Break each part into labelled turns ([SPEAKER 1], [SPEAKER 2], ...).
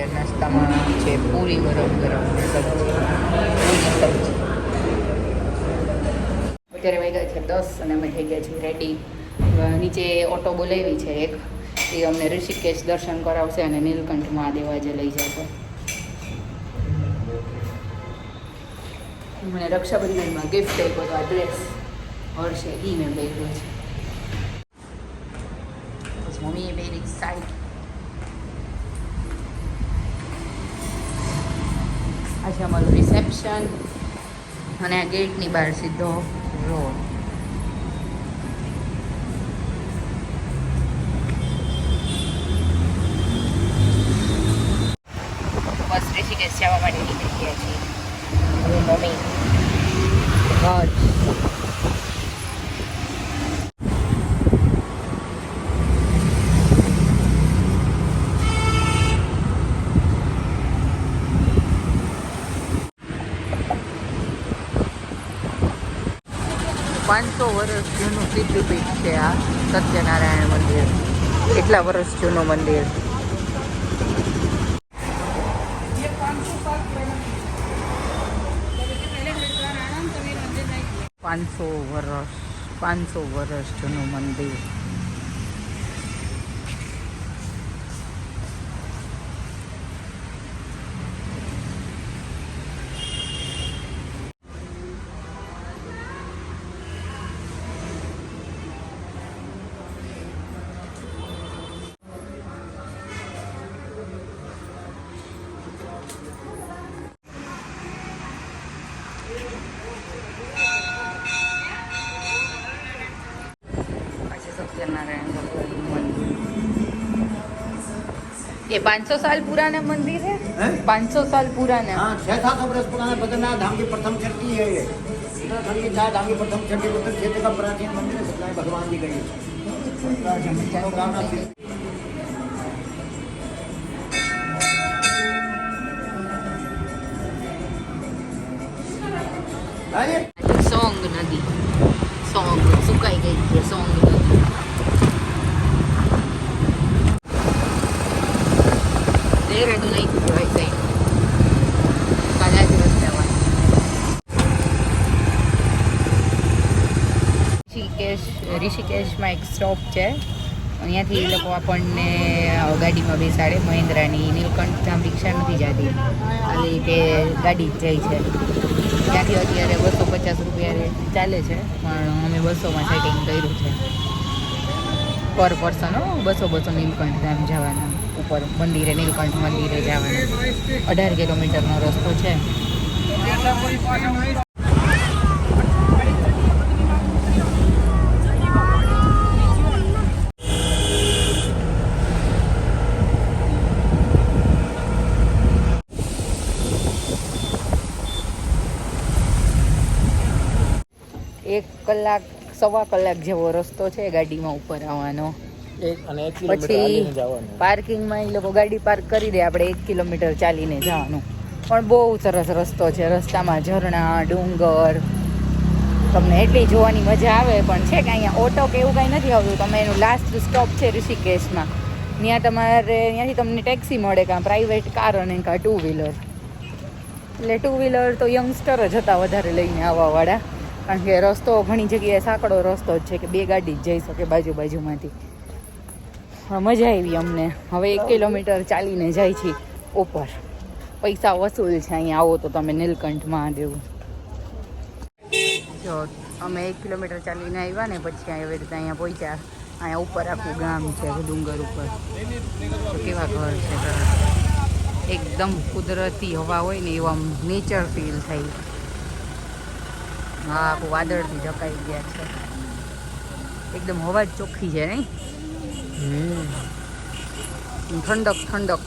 [SPEAKER 1] અત્યારે નાસ્તામાં છે પૂરી ગરમ ગરમ સબ્જી. સબ્જી. અત્યારે વાગ્યા છે દસ અને અમે થઈ ગયા છીએ રેડી નીચે ઓટો બોલાવી છે એક. એ અમને ઋષિકેશ દર્શન કરાવશે અને નીલકંઠ મહાદેવ આજે લઈ જશે. મને રક્ષાબંધનમાં ગિફ્ટ આપ્યો હતો, આ ડ્રેસ હર્ષે એ મેં પહેર્યો છે. મમ્મીએ પહેરી સાડી આજે અમારું રિસેપ્શન અને આ ગેટની બહાર સીધો રોડ બસ ઋષિકેશ જવા માટે નીકળી ગયા છીએ હવે મમ્મી ઘર પાંચસો વર્ષ પીઠ છે આ સત્યનારાયણ મંદિર. કેટલા વર્ષ જૂનું મંદિર? પાંચસો વર્ષ પાંચસો વર્ષ જૂનું મંદિર. સત્યનારાયણ ભગવાનનું મંદિર ये 500 साल पुराना मंदिर है
[SPEAKER 2] हैं?
[SPEAKER 1] 500 साल पुराना
[SPEAKER 2] हाँ छह सात सौ वर्ष पुराना बद्रीनाथ धाम की प्रथम छठी है ये उत्तराखंड की चार धाम की प्रथम छठी उत्तर क्षेत्र का प्राचीन मंदिर है सत्यनारायण भगवान जी का ये मनोकामना
[SPEAKER 1] ઋષિકેશમાં એક સ્ટોપ છે. અહીંયાથી એ લોકો આપણને ગાડીમાં બેસાડે. મહિન્દ્રાની નીલકંઠ ધામ રિક્ષા નથી જતી. ખાલી તે ગાડી જ જાય છે. ત્યાંથી અત્યારે બસો પચાસ રૂપિયા ચાલે છે, પણ અમે બસોમાં સેટિંગ કર્યું છે. પર પર્સન હો, બસો બસો નીલકંઠ ધામ જવાના. ઉપર મંદિરે, નીલકંઠ મંદિરે જવાના. અઢાર કિલોમીટરનો રસ્તો છે એક કલાક સવા કલાક જેવો રસ્તો છે ગાડીમાં ઉપર આવવાનો. પછી પાર્કિંગમાં એ લોકો ગાડી પાર્ક કરી દે આપણે એક કિલોમીટર ચાલીને જવાનું. પણ બહુ સરસ રસ્તો છે રસ્તામાં ઝરણા ડુંગર. તમને એટલી જોવાની મજા આવે પણ છે કે અહીંયા ઓટો કે એવું કાંઈ નથી આવતું. તમે એનું લાસ્ટ સ્ટોપ છે ઋષિકેશમાં. ત્યાં તમારે ત્યાંથી તમને ટેક્સી મળે કાં પ્રાઇવેટ કાર અને કાં ટુ વ્હીલર એટલે ટુ વ્હીલર તો યંગસ્ટર જ હતા વધારે લઈને આવવાવાળા. કારણ કે રસ્તો ઘણી જગ્યાએ સાંકડો રસ્તો જ છે કે બે ગાડી જ જઈ શકે બાજુ બાજુમાંથી. મજા આવી અમને. હવે એક કિલોમીટર ચાલીને જાય છે ઉપર. પૈસા વસૂલ છે, અહીંયા આવો તો તમે નીલકંઠ મહાદેવ. જો, અમે એક કિલોમીટર ચાલીને આવ્યા ને પછી આવી રીતે અહીંયા પહોંચ્યા. અહીંયા ઉપર આખું ગામ છે ડુંગર ઉપર. કેવા ઘર છે એકદમ કુદરતી હવા હોય ને એવું નેચર ફીલ થાય. હા આખું વાદળથી ઢકાઈ ગયા છે. એકદમ હવા જ ચોખ્ખી છે નહીં? ઠંડક ઠંડક.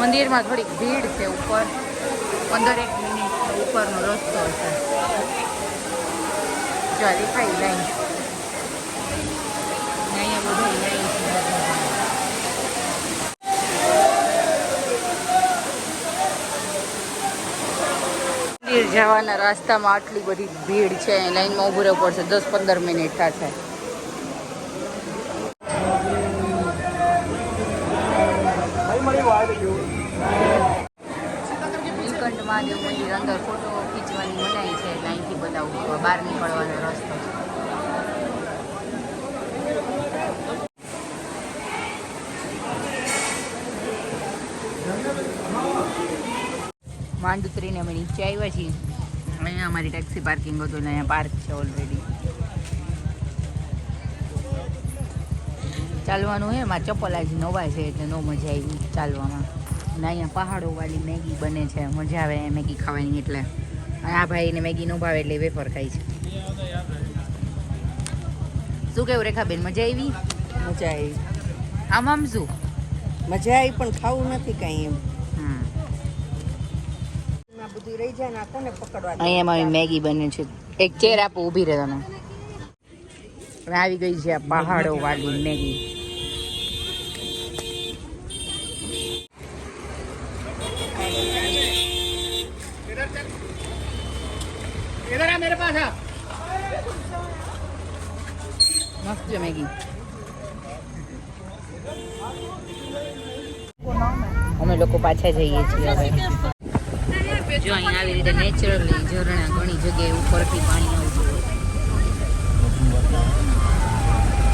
[SPEAKER 1] મંદિરમાં થોડીક ભીડ છે ઉપર. પંદર એક મિનિટ ઉપરનો રસ્તો છે ચાલી દેખાય લાઈન જવાના રસ્તામાં આટલી બધી ભીડ છે લાઈનમાં ઊભું રહેવું પડશે. દસ પંદર મિનિટ થશે. નીલકંઠ મહાદેવ અંદર ફોટો ખીચવાની મનાઈ છે, એટલે અહીંથી બતાવું બહાર નીકળવાનો રસ્તો છે. માંડુત્રીને અમે નીચે આવ્યા છીએ. અહીંયા અમારી ટેક્સી પાર્કિંગ હતું એટલે અહીંયા પાર્ક છે ઓલરેડી ચાલવાનું હે મારા ચપ્પલ આજે નવા છે એટલે નો મજા આવી ચાલવામાં. અને અહીંયા પહાડોવાળી મેગી બને છે. મજા આવે મેગી ખાવાની એટલે. આ ભાઈને મેગી નો ભાવે એટલે વેફર ખાય છે. શું કેવું રેખાબેન મજા આવી?
[SPEAKER 3] મજા આવી.
[SPEAKER 1] આમ આમ શું?
[SPEAKER 3] મજા આવી પણ ખાવું નથી કાંઈ એમ. બધું રહી જાય ને આ કોને પકડવા દે?
[SPEAKER 1] અહીંયા મારી મેગી બને છે એક ચેર આપો ઊભી રહે તને હવે આવી ગઈ છે આ પહાડો વાળી મેગી
[SPEAKER 2] इधर आ मेरे पास आ
[SPEAKER 1] મસ્ત છે મેગી અમે લોકો પાછા જઈએ છીએ હવે જો અહીંયા આવી રીતે નેચરલી ઝરણા ઘણી જગ્યાએ ઉપરથી પાણી આવતું હોય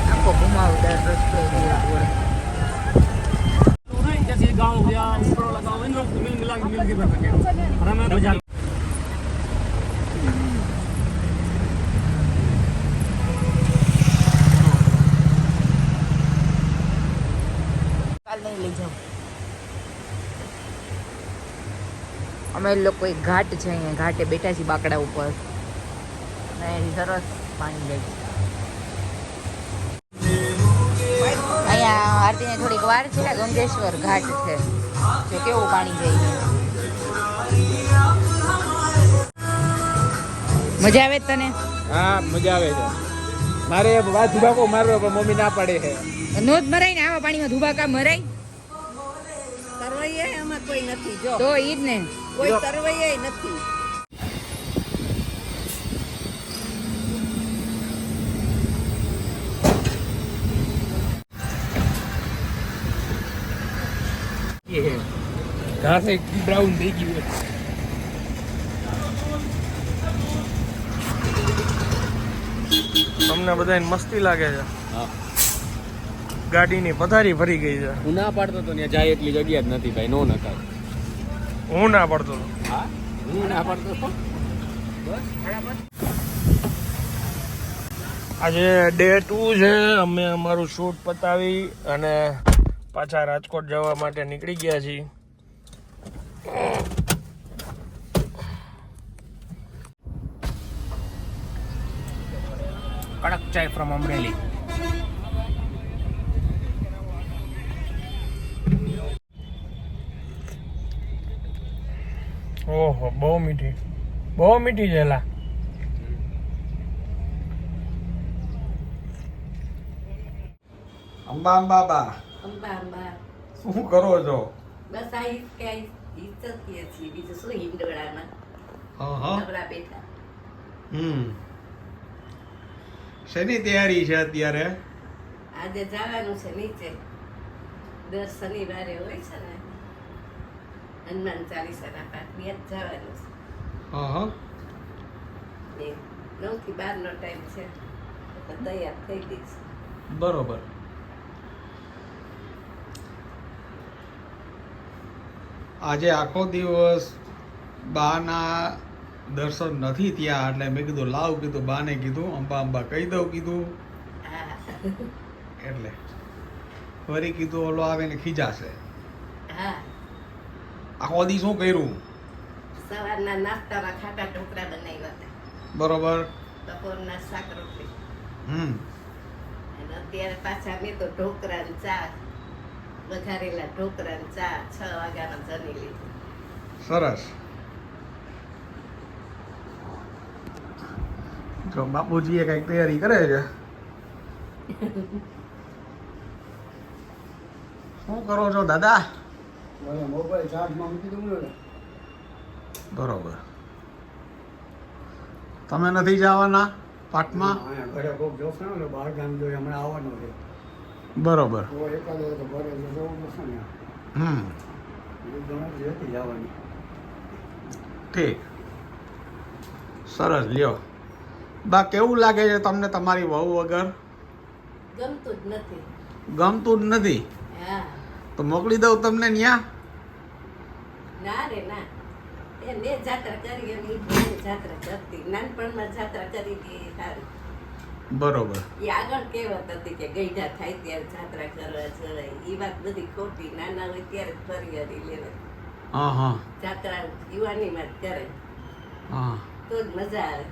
[SPEAKER 1] આખો ઘુમાવદાર રસ્તો ગોળ ગોળ
[SPEAKER 4] जैसे गांव हो गया ऊपर वाला गांव इन लोग मिल मिला के मिल के बन सके और हमें बाजार
[SPEAKER 1] અમે લોકો એક ઘાટ છે અહીંયા ઘાટે બેઠા છીએ બાકડા ઉપર. અને સરસ પાણી જાય અહીંયા આરતીને થોડીક વાર છે ગંગેશ્વર ઘાટ છે. જો કેવું પાણી જાય મજા આવે તને?
[SPEAKER 5] હા મજા આવે છે. મારે વાત ધુબાકો મારવો પણ મમ્મી ના પાડે છે.
[SPEAKER 1] નો જ મરાય ને આવા પાણીમાં ધુબાકા મરાય?
[SPEAKER 3] તરવૈયાય એમાં કોઈ નથી જો.
[SPEAKER 1] તો ઈ જ ને.
[SPEAKER 3] કોઈ તરવૈયાય નથી.
[SPEAKER 5] ઘાસ એક બ્રાઉન થઈ ગયું છે.
[SPEAKER 6] તમને બધાને મસ્તી લાગે છે. ગાડીની પથારી ભરી ગઈ છે.
[SPEAKER 5] હું ના પાડતો તો ત્યાં જાય એટલી જગ્યા જ નથી ભાઈ નો નકાર
[SPEAKER 6] હું ના પડતો
[SPEAKER 5] હા? હું ના પાડતો
[SPEAKER 6] આજે ડે ટુ છે અમે અમારું શૂટ પતાવી અને પાછા રાજકોટ જવા માટે નીકળી ગયા છીએ.
[SPEAKER 5] કડક ચાય ફ્રોમ અમરેલી.
[SPEAKER 6] ઓહો બહુ મીઠી. બહુ મીઠી છે લા.
[SPEAKER 7] અંબા અંબા બા.
[SPEAKER 3] અંબા અંબા.
[SPEAKER 7] શું કરો છો?
[SPEAKER 3] બસ આ ઈ કે આ ઈ ચકીએ છીએ. બીજું શું હિંડોળામાં
[SPEAKER 7] હા હા
[SPEAKER 3] બેઠા.
[SPEAKER 7] હમ. શેની તૈયારી છે અત્યારે?
[SPEAKER 3] આજે જવાનું છે નીચે. દર શનિવારે હોય છે ને હનુમાન ચાલીસાના પાઠ બે જ જવાનું
[SPEAKER 7] હા હા
[SPEAKER 3] છે એ નવથી બાર નો ટાઈમ છે તો તૈયાર થઈ ગઈ છે
[SPEAKER 7] બરોબર આજે આખો દિવસ બાના દર્શન નથી થયા એટલે મેં કીધું લાવ કીધું બાને કીધું અંબા અંબા કહી દઉં કીધું એટલે ફરી કીધું ઓલો આવે ને ખીજાશે
[SPEAKER 3] હા
[SPEAKER 7] આખો દી શું કર્યું?
[SPEAKER 3] સવારના નાસ્તામાં ખાટા ઢોકળા બનાવ્યા હતા.
[SPEAKER 7] બરોબર.
[SPEAKER 3] બપોરના શાક રોટલી.
[SPEAKER 7] હમ.
[SPEAKER 3] અને અત્યારે પાછા મેં તો ઢોકળા ને ચા વઘારેલા ઢોકળા ને ચા છ વાગ્યાનો જમી લીધું.
[SPEAKER 7] સરસ. જો બાપુજીએ કંઈક તૈયારી કરે છે? શું કરો છો દાદા? બરોબર. તમે નથી જવાના પાઠમાં
[SPEAKER 2] અહીંયા ઘરે કોક જોશે ને બહાર ગામ જોઈ હમણાં આવવાનું છે.
[SPEAKER 7] બરોબર.
[SPEAKER 2] તો એકાદ તો ઘરે જવું પડશે ને.
[SPEAKER 7] હમ. ઠીક. સરસ લ્યો. બા કેવું લાગે છે તમને તમારી વહુ વગર?
[SPEAKER 3] ગમતું જ નથી.
[SPEAKER 7] ગમતું જ નથી?
[SPEAKER 3] હા.
[SPEAKER 7] તો મોકલી દઉં તમને ન્યા.
[SPEAKER 3] ના રે ના. મેં જાત્રા કરી એમ જાત્રા કરતી. નાનપણમાં જાત્રા કરી હતી સારી
[SPEAKER 7] બરોબર.
[SPEAKER 3] એ આગળ કહેવત હતી કે ગઈઢા થાય ત્યારે જાત્રા કરવા જવાય. એ વાત બધી ખોટી. નાના હોય ત્યારે ફરી હરી લેવાય.
[SPEAKER 7] હા હા.
[SPEAKER 3] જાત્રા યુવાનીમાં કરે.
[SPEAKER 7] હા.
[SPEAKER 3] તો જ મજા આવે.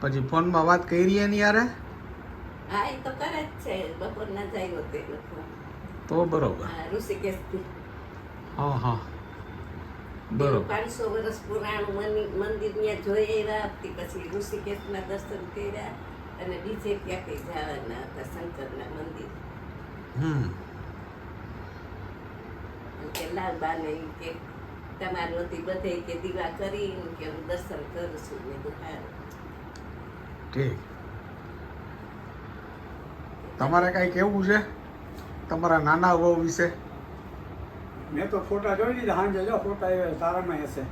[SPEAKER 7] પછી ફોનમાં વાત કરી એની યારે?
[SPEAKER 3] હા એ તો કરે જ છે. બપોરના જાય હોતે. લોકો
[SPEAKER 7] તો બરોબર.
[SPEAKER 3] હા
[SPEAKER 7] હા હા. બરોબર.
[SPEAKER 3] પાંચસો વર્ષ પુરાણું મંદિર ત્યાં જોઈ આવ્યા પછી ઋષિકેશના દર્શન કર્યા અને બીજે ક્યાં કઈ જવાના હતા શંકરના મંદિર.
[SPEAKER 7] હમ.
[SPEAKER 3] કે લાલબાને કે તમારું હતી બધે કે દીવા કરી કે હું દર્શન કરું છું. ને
[SPEAKER 7] ઠીક. તમારે કાંઈ કેવું છે? તમારા નાના વહુ વિશે?
[SPEAKER 2] મેં તો ફોટા જોઈ લીધા. સાંજે જો ફોટા એ તારામાં હશે.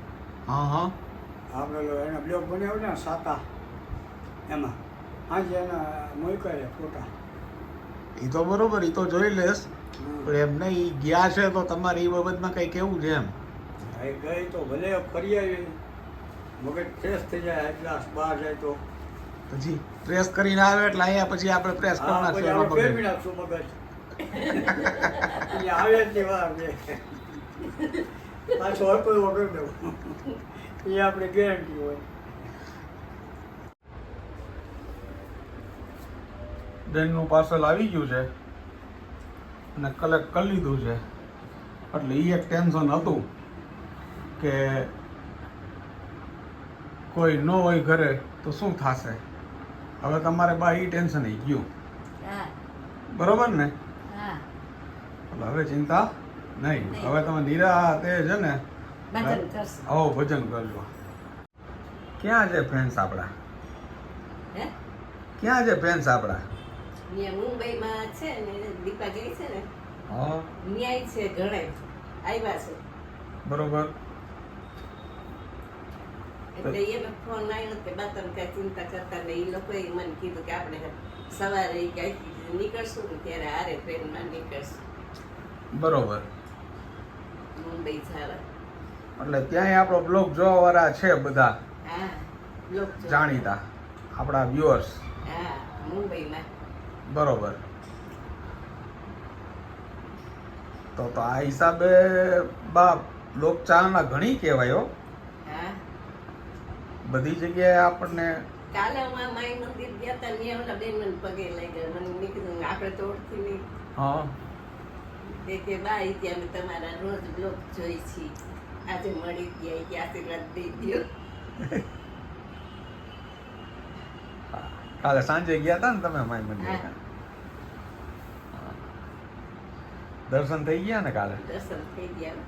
[SPEAKER 7] હા હા.
[SPEAKER 2] આપણે એને બ્લોગ બનાવ્યો ને સાતા. એમાં. સાંજે એના મોકલે ફોટા.
[SPEAKER 7] એ તો બરોબર એ તો જોઈ લેશ. પણ એમ નહીં ગયા છે તો તમારે એ બાબતમાં કંઈ કેવું છે એમ?
[SPEAKER 2] એ ગઈ તો ભલે ફરી આવી. મગજ ફ્રેશ થઈ જાય એટલા બહાર જાય તો.
[SPEAKER 7] પછી પ્રેસ કરીને આવે એટલે અહીંયા પછી આપણે પ્રેસ
[SPEAKER 2] કરવાના.
[SPEAKER 7] નાખશું
[SPEAKER 2] મગજ. આવે છે પાછો હતો એવો એ આપણે ગેરંટી હોય.
[SPEAKER 7] બેનનું પાર્સલ આવી ગયું છે અને કલેક્ટ કરી લીધું છે. એટલે એ એક ટેન્શન હતું કે કોઈ ન હોય ઘરે તો શું થશે? હવે તમારે બા એ ટેન્શન એ ગયું. બરોબર ને? હવે ચિંતા નહીં. હવે તમે નિરાતે છે ને
[SPEAKER 3] ભજન
[SPEAKER 7] ભજન કરજો. ક્યાં છે ફ્રેન્ડ્સ આપણા ક્યાં છે ફ્રેન્ડ્સ આપણા
[SPEAKER 3] મુંબઈમાં છે ને દીપા છે ને
[SPEAKER 7] હા.
[SPEAKER 3] ન્યાય છે ઘણે. આવ્યા છે.
[SPEAKER 7] બરોબર.
[SPEAKER 3] એટલે એને ફોન આવ્યો કે બા તમે કાંઈ ચિંતા કરતા ને એ લોકોએ મને કીધું કે આપણે સવારે ક્યાંક નીકળશું ને ત્યારે હારે ટ્રેનમાં નીકળશું.
[SPEAKER 7] બરોબર.
[SPEAKER 3] મુંબઈ જવા
[SPEAKER 7] એટલે ત્યાંય આપણો બ્લોગ જોવા વાળા છે બધા. જાણીતા. આપણા વ્યુઅર્સ બરોબર. તો તો આ હિસાબે બા લોક ચાહના ઘણી કહેવાય બધી જગ્યાએ આપણને
[SPEAKER 3] કાલે હું માઈ મંદિર ગયા હતા ત્યાં ઓલા બેન પગે લઈ ગયા મને નીકળ્યું આપણે તો ઓળખી નહીં
[SPEAKER 7] હા.
[SPEAKER 3] તે કે બાઈ કે અમે તમારા રોજ બ્લોગ જોઈ છીએ. આજે મળી ગયા કે આશીર્વાદ દઈ દો
[SPEAKER 7] કાલે સાંજે ગયા હતા ને તમે અમારી મંદિર. દર્શન થઈ ગયા ને કાલે?
[SPEAKER 3] દર્શન થઈ ગયા.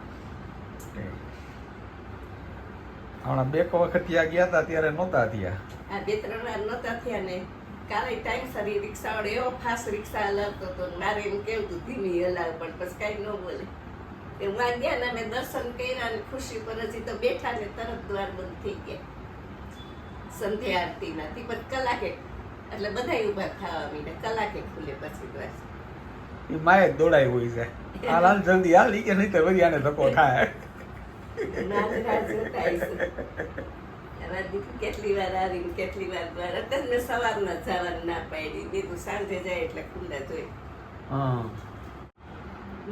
[SPEAKER 7] હમણાં બે વખત ત્યાં ગયા હતા ત્યારે નહોતા થયા.
[SPEAKER 3] બે ત્રણ વાર નહોતા થયા ને. કાલે ટાઈમ સરી રિક્ષા વાળો એવો ફાસ રિક્ષા હલાવતો હતો મારે એમ કેવું હતું ધીમી હલાવ પણ પછી કાંઈ ન બોલે. એ વાગ્યા ગયા ને અમે દર્શન કર્યા અને ખુશી પર હજી તો બેઠા ને તરત દ્વાર બંધ થઈ ગયા. સંધ્યા આરતીના થી પછી કલાકે. એટલે બધા ઊભા ખાવા મીને કલાકે ખુલે પછી દ્વાર.
[SPEAKER 7] એ માય જ દોડાઈ હોય છે. હાલ હાલ જલ્દી હાલ કે નહીં તો વળી ને ધક્કો થાય.
[SPEAKER 3] નાચ રાત જોતા દીકરી કેટલી વાર આવી કેટલી વાર દ્વાર અત્યારે મેં સવારના જવાનું ના પાડી. દીધું સાંજે જાય એટલે ખુલ્લા જોઈ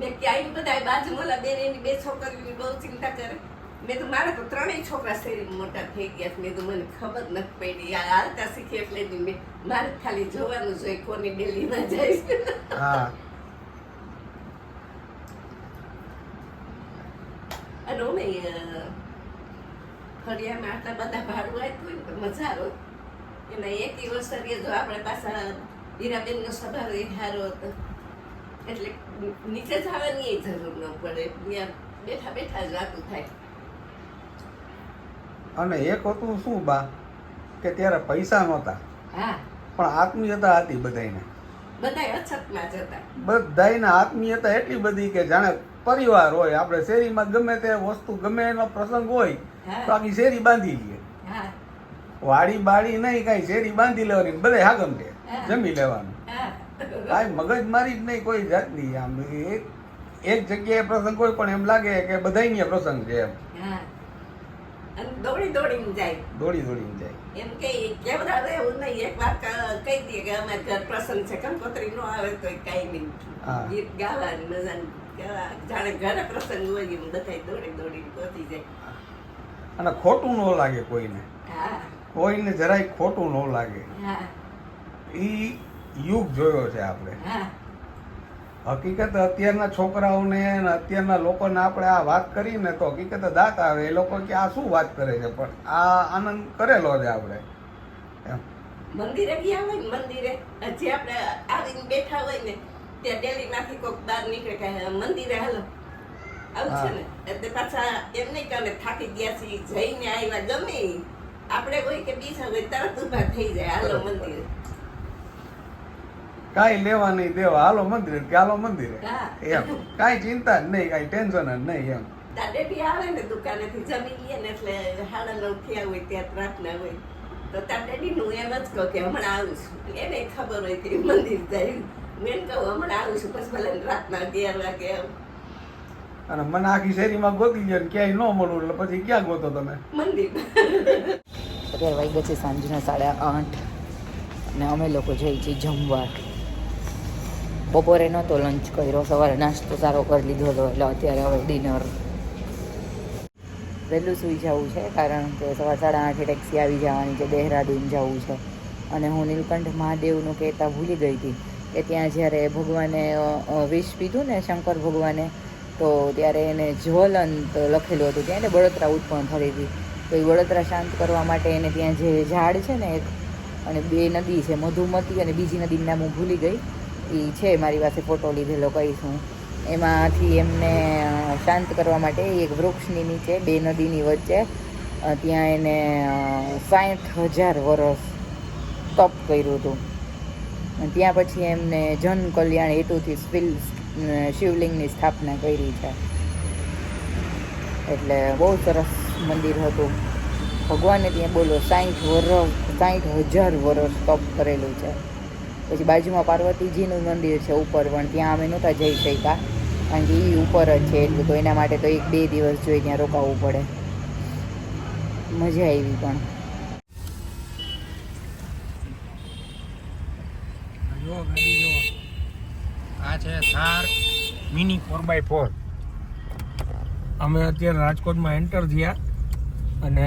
[SPEAKER 3] મેં ક્યાંય બધા બાજુ મોલા બેન એની બે છોકરીઓની બહુ ચિંતા કરે. મેં તો મારા તો ત્રણેય છોકરા શરીર મોટા થઈ ગયા. મેં તો મને ખબર નથી પડી. આ હાલતા શીખી એટલે જ મેં મારે ખાલી જોવાનું જોઈએ કોની ડેલીમાં જાય અને અમે ફળિયામાં આટલા બધા ભાડું આપ્યું હોય મજા આવે. એના એક વર્ષરીએ જો આપણે પાછા હીરાબેનનો સ્વભાવ એ સારો હતો. એટલે નીચે જવાની ય જરૂર ન પડે. ત્યાં બેઠા બેઠા જ વાતું થાય.
[SPEAKER 7] અને એક હતું શું બા? કે ત્યારે પૈસા નહોતા.
[SPEAKER 3] હા.
[SPEAKER 7] પણ આત્મીયતા હતી બધાને
[SPEAKER 3] બધાય અછતમાં જતા
[SPEAKER 7] બધાયના આત્મીયતા એટલી બધી કે જાણે પરિવાર હોય આપણે શેરીમાં ગમે તે વસ્તુ ગમે એનો પ્રસંગ હોય આખી શેરી બાંધી લઈએ. વાડી બાળી નહીં કઈ શેરી બાંધી લેવાની બધે હાગમ છે જમી લેવાનું.
[SPEAKER 3] હા.
[SPEAKER 7] મગજ મારી જ નહીં કોઈ જાતની આમ. એક એક જગ્યાએ પ્રસંગ હોય પણ એમ લાગે કે બધાય પ્રસંગ છે એમ.
[SPEAKER 3] દોડી દોડીને જાય.
[SPEAKER 7] દોડી દોડીને જાય.
[SPEAKER 3] એમ કે કેવડાવે એવું નહીં. એક વાર ક- કહી દઈએ કે અમારે ઘર પ્રસંગ છે કંકોત્રી નો આવે તો કઈ નહીં. ગીત ગાવાની મજા જાણે ઘરે પ્રસંગ હોય એમ બધા દોડી દોડીને પહોંચી જાય.
[SPEAKER 7] અને ખોટું ન લાગે કોઈને. કોઈને જરાય ખોટું ન લાગે. એ યુગ જોયો છે આપણે. હકીકત અત્યારના છોકરાઓને અને અત્યારના લોકોને આપણે આ વાત કરીને તો હકીકત દાંત આવે. એ લોકો કે આ શું વાત કરે છે? પણ આ આનંદ કરેલો છે આપણે. એમ.
[SPEAKER 3] મંદિરે ગયા હોય ને મંદિરે. જે આપણે આવીને બેઠા હોય ને ત્યાં ડેલી માંથી કોઈક બહાર નીકળે કે મંદિરે હાલો. આવું છે ને એટલે પાછા એમ નહીં કે થાકી ગયા છીએ જઈને આવ્યા ગમે આપણે કોઈ કે બીજા હોય તરત ઊભા થઈ જાય હાલો મંદિર.
[SPEAKER 7] કાંઈ લેવા નહીં દેવા હાલો મંદિર કે હાલો મંદિર. એમ. કાંઈ ચિંતા જ નહીં કાંઈ ટેન્શન જ નહીં એમ.
[SPEAKER 3] દાદે આવે ને દુકાનેથી જમી લઈએ ને એટલે હાડા નવ થયા હોય ત્યાં પ્રાર્થના હોય. તો તાર ડેડી નું એમ જ કહો કે હમણાં આવું છું. એને ખબર હોય કે મંદિર જાય. મેં કહું હમણાં આવું છું પછી ભલે રાતના અગિયાર વાગે આવું.
[SPEAKER 7] અને મને આખી શેરીમાં ગોતી ગયો ને ક્યાંય ન મળું એટલે પછી ક્યાં ગોતો તમે?
[SPEAKER 3] મંદિર.
[SPEAKER 1] અત્યારે વાગ્યા છે સાંજના સાડા આઠ અને અમે લોકો જઈએ છીએ જમવા. બપોરે નહોતો લંચ કર્યો સવારે નાસ્તો સારો કરી લીધો હતો એટલે અત્યારે હવે ડિનર વહેલું સૂઈ જવું છે કારણ કે સવાર સાડા આઠે ટેક્સી આવી જવાની છે દહેરાદૂન જવું છે. અને હું નીલકંઠ મહાદેવનું કહેતા ભૂલી ગઈ હતી કે ત્યાં જ્યારે ભગવાને વિષ પીધું ને શંકર ભગવાને તો ત્યારે એને જ્વલંત લખેલું હતું. ત્યાં એને બળતરા ઉત્પન્ન થઈ હતી. તો એ બળતરા શાંત કરવા માટે એને ત્યાં જે ઝાડ છે ને એક, અને બે નદી છે, મધુમતી અને બીજી નદીનું નામ હું ભૂલી ગઈ. એ છે મારી પાસે ફોટો લીધેલો કહીશ એમાંથી એમને શાંત કરવા માટે એક વૃક્ષની નીચે, બે નદીની વચ્ચે ત્યાં એને સાઠ હજાર વર્ષ તપ કર્યું હતું. ત્યાં પછી એમને જન કલ્યાણ હેતુથી શિવલિંગની સ્થાપના કરી છે. એટલે બહુ સરસ મંદિર હતું. ભગવાને ત્યાં બોલો સાઠ વર્ષ સાઠ હજાર વર્ષ તપ કરેલું છે. પછી બાજુમાં પાર્વતીજીનું મંદિર છે ઉપર, પણ ત્યાં અમે નહોતા જઈ શક્યા. કારણ કે એ ઉપર જ છે, એટલું તો એના માટે તો એક બે દિવસ જોઈ ત્યાં રોકાવું પડે. મજા આવી પણ
[SPEAKER 6] જો ગાડી જો આ છે Thar mini four by four અમે અત્યારે રાજકોટમાં એન્ટર થયા અને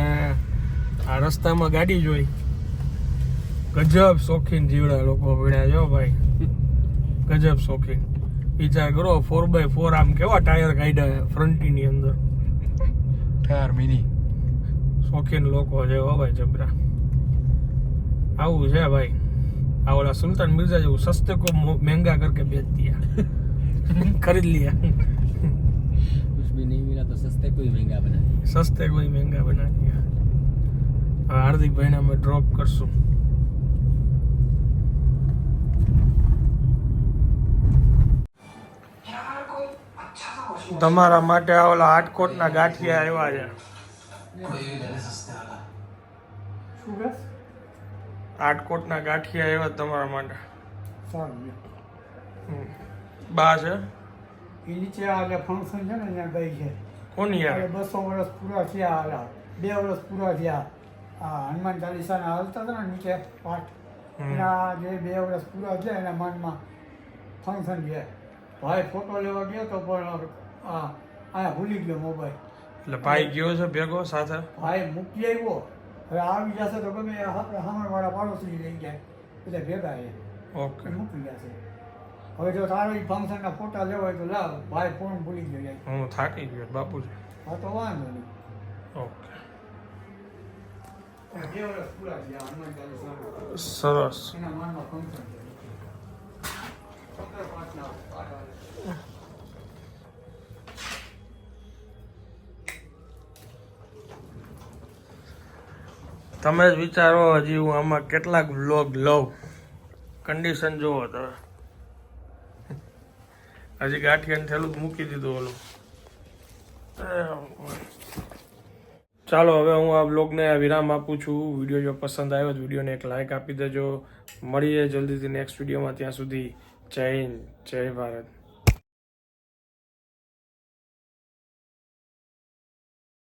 [SPEAKER 6] આ રસ્તામાં ગાડી જોઈ. ગજબ શોખીન જીવડા લોકો ભણ્યા જો ભાઈ. ગજબ શોખીન. વિચાર કરો ફોર બાય ફોર આમ કેવા ટાયર કાઢ્યા ફ્રન્ટીની અંદર.
[SPEAKER 5] ટાયર મિની
[SPEAKER 6] શોખીન લોકો છે હો ભાઈ જબરા. આવું છે ભાઈ. આ ઓલા સુલતાન મિર્ઝા જેવું સસ્તે કો મહેંગા કરકે બેચતી खरीद लिया
[SPEAKER 8] कुछ भी नहीं मिला तो सस्ते को ही महंगा बना दिया
[SPEAKER 6] सस्ते को ही महंगा बना दिया હવે હાર્દિક ભાઈને અમે ડ્રોપ કરશું તમારા માટે આ ઓલા હાટકોટના ગાંઠિયા આવ્યા છે હાટકોટના ગાંઠિયા આવ્યા તમારા માટે હમ. બા છે?
[SPEAKER 9] એ નીચે આ ફંક્શન છે ને ત્યાં ગઈ છે.
[SPEAKER 6] કોણ યાર?
[SPEAKER 9] બસો વર્ષ પૂરા થયા હાલા બે વર્ષ પૂરા થયા. આ હનુમાન ચાલીસાના હાલતા હતા ને નીચે પાઠ. એના જે બે વર્ષ પૂરા થયા એના મનમાં ફંક્શન છે. ભાઈ ફોટો લેવા ગયો તો પણ આ ભૂલી ગયો મોબાઈલ
[SPEAKER 6] એટલે ભાઈ ગયો છે ભેગો સાથે?
[SPEAKER 9] ભાઈ મૂકી આવ્યો. હવે આવી જશે તો ગમે આપણે સામેવાળા પાડોશી લઈ જાય. એટલે ભેગા એ
[SPEAKER 6] ઓકે.
[SPEAKER 9] મૂકી જશે. હવે જો તારો ફંક્શનના ફોટા લેવા હોય તો લાવ. ભાઈ ફોન ભૂલી ગયો
[SPEAKER 6] હું થાકી ગયો બાપુજી.
[SPEAKER 9] હા તો વાંધો નહીં.
[SPEAKER 6] ઓકે. સરસ. તમે જ વિચારો હજી હું આમાં કેટલાક વ્લોગ લઉં. કન્ડિશન જુઓ તમે. હજી ગાંઠિયાને થેલું મૂકી દીધું ઓલું. ચાલો, હવે હું આ બ્લોગને વિરામ આપું છું. વીડિયો જો પસંદ આવ્યો વિડીયોને એક લાઇક આપી દેજો. મળીએ જલ્દીથી નેક્સ્ટ વિડીયોમાં ત્યાં સુધી જય હિન્દ, જય ભારત.